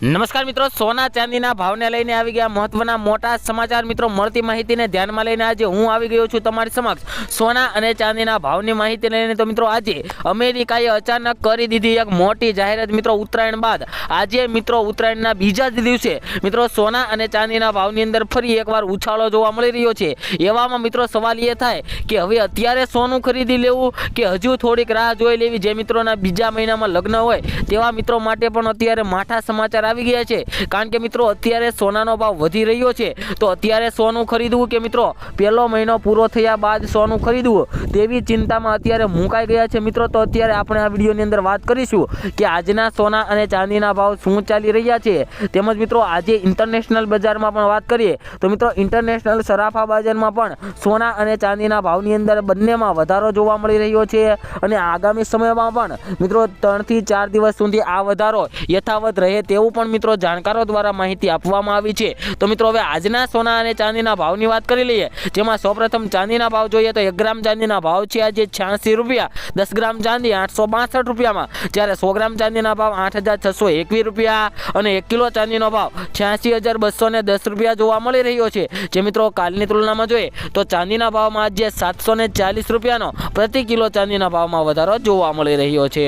નમસ્કાર મિત્રો, સોના ચાંદીના ભાવને લઈને આવી ગયા મહત્વના મોટા સમાચાર. મિત્રો, મળતી માહિતીને ધ્યાનમાં લઈને આજે હું આવી ગયો છું તમારી સમક્ષ. સોના અને ચાંદીના ભાવની માહિતી લઈને તો મિત્રો, આજે અમેરિકાએ અચાનક કરી દીધી એક મોટી જાહેરાત. મિત્રો, ઉત્તરાયણ બાદ આજે મિત્રો, ઉત્તરાયણના બીજા જ દિવસે મિત્રો, સોના અને ચાંદીના ભાવની અંદર ફરી એકવાર ઉછાળો જોવા મળી રહ્યો છે. એવામાં મિત્રો, સવાલ એ થાય કે હવે અત્યારે સોનું ખરીદી લેવું કે હજુ થોડીક રાહ જોઈ લેવી? જે મિત્રોના બીજા મહિનામાં લગ્ન હોય તેવા મિત્રો માટે પણ અત્યારે માઠા સમાચાર આવી ગયા છે. કારણ કે મિત્રો, અત્યારે સોનાનો ભાવ વધી રહ્યો છે. તો અત્યારે સોનું ખરીદવું કે મિત્રો, પહેલો મહિનો પૂરો થયા બાદ સોનું ખરીદવું, તેવી ચિંતામાં અત્યારે મુકાઈ ગયા છે મિત્રો. તો અત્યારે આપણે આ વિડીયોની અંદર વાત કરીશું કે આજના સોના અને ચાંદીના ભાવ શું ચાલી રહ્યા છે. તેમજ મિત્રો, આજે ઇન્ટરનેશનલ બજારમાં પણ વાત કરીએ, તો મિત્રો, ઇન્ટરનેશનલ સરાફા બજારમાં પણ સોના અને ચાંદીના ભાવની અંદર બંનેમાં વધારો જોવા મળી રહ્યો છે. અને આગામી સમયમાં પણ મિત્રો, ત્રણથી ચાર દિવસ સુધી આ વધારો યથાવત રહે તેવું પણ મિત્રો જાણકારો દ્વારા માહિતી આપવામાં આવી છે. તો મિત્રો હવે આજના સોના અને ચાંદીના ભાવની વાત કરી લઈએ. જેમાં સૌપ્રથમ ચાંદીના ભાવ જોઈએ તો એક ગ્રામ ચાંદીના ભાવ છે આજે છ્યાસી રૂપિયા. દસ ગ્રામ ચાંદી આઠસો બાસઠ રૂપિયામાં. જ્યારે સો ગ્રામ ચાંદીના ભાવ આઠ હજાર છસો એકવીસ રૂપિયા અને એક કિલો ચાંદીનો ભાવ છ્યાસી હજાર બસો ને દસ રૂપિયા જોવા મળી રહ્યો છે. જે મિત્રો કાલની તુલનામાં જોઈએ તો ચાંદીના ભાવમાં આજે સાતસો ને ચાલીસ રૂપિયાનો પ્રતિ કિલો ચાંદીના ભાવમાં વધારો જોવા મળી રહ્યો છે.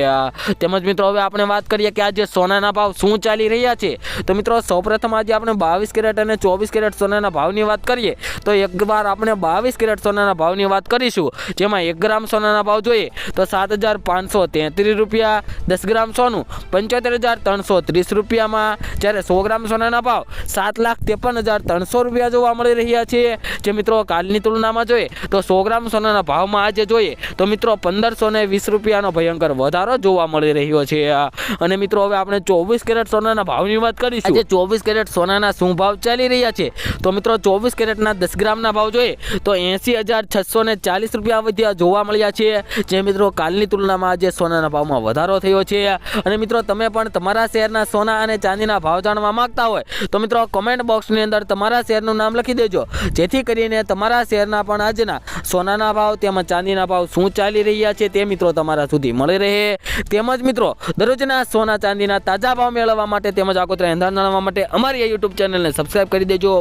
તેમજ મિત્રો હવે આપણે વાત કરીએ કે આજે સોનાના ભાવ શું ચાલી રહ્યા છે. તો મિત્રો, સૌપ્રથમ આજે આપણે બાવીસ કેરેટ અને ચોવીસ કેરેટ સોનાના ભાવની વાત કરીએ, તો એકવાર આપણે બાવીસ કેરેટ સોનાના ભાવની વાત કરીશું, જેમાં એક ગ્રામ સોનાના ભાવ જોઈએ, તો સાત તેત્રીસ રૂપિયા, દસ ગ્રામ સોનું, પંચોતેર હજાર ત્રણસો ત્રીસ રૂપિયામાં, જ્યારે સો ગ્રામ સોનાના ભાવ, સાત લાખ ત્રેપન હજાર ત્રણસો રૂપિયા જોવા મળી રહ્યા છે. જે મિત્રો, કાલની તુલનામાં જોઈએ, તો સો ગ્રામ સોનાના ભાવમાં આજે જોઈએ, તો મિત્રો, પંદરસો વીસ રૂપિયાનો ભયંકર વધારો જોવા મળી રહ્યો છે. અને મિત્રો, હવે આપણે ચોવીસ કેરેટ સોનાના ભાવની વાત કરીશું. આજે ચોવીસ કેરેટ સોનાના શું ભાવ ચાલી રહ્યા છે? તો મિત્રો, ચોવીસ કેરેટના દસ ગ્રામના ભાવ જોઈએ, તો એંસી હજાર છસો ને ચાલીસ રૂપિયા વધ્યા જોવા મળ્યા છે. જે મિત્રો, કાલની તુલનામાં આજે સોનાના ભાવમાં વધારો થયો છે. અને મિત્રો, તમે પણ તમારા શહેરના સોના અને ચાંદીના ભાવ જાણવા માંગતા હોય, તો મિત્રો કોમેન્ટ બોક્સની અંદર તમારા શહેરનું નામ લખી દેજો. જેથી કરીને તમારા શહેરના પણ આજના સોનાના ભાવ તેમજ ચાંદીના ભાવ શું ચાલી રહ્યા છે તે મિત્રો તમારા સુધી મળી રહે. તેમજ મિત્રો, દરરોજના સોના ચાંદીના તાજા ભાવ મેળવવા માટે તેમજ આગોતરા એંધાણ નાણવા માટે અમારી આ યુટ્યુબ ચેનલને સબસ્ક્રાઈબ કરી દેજો.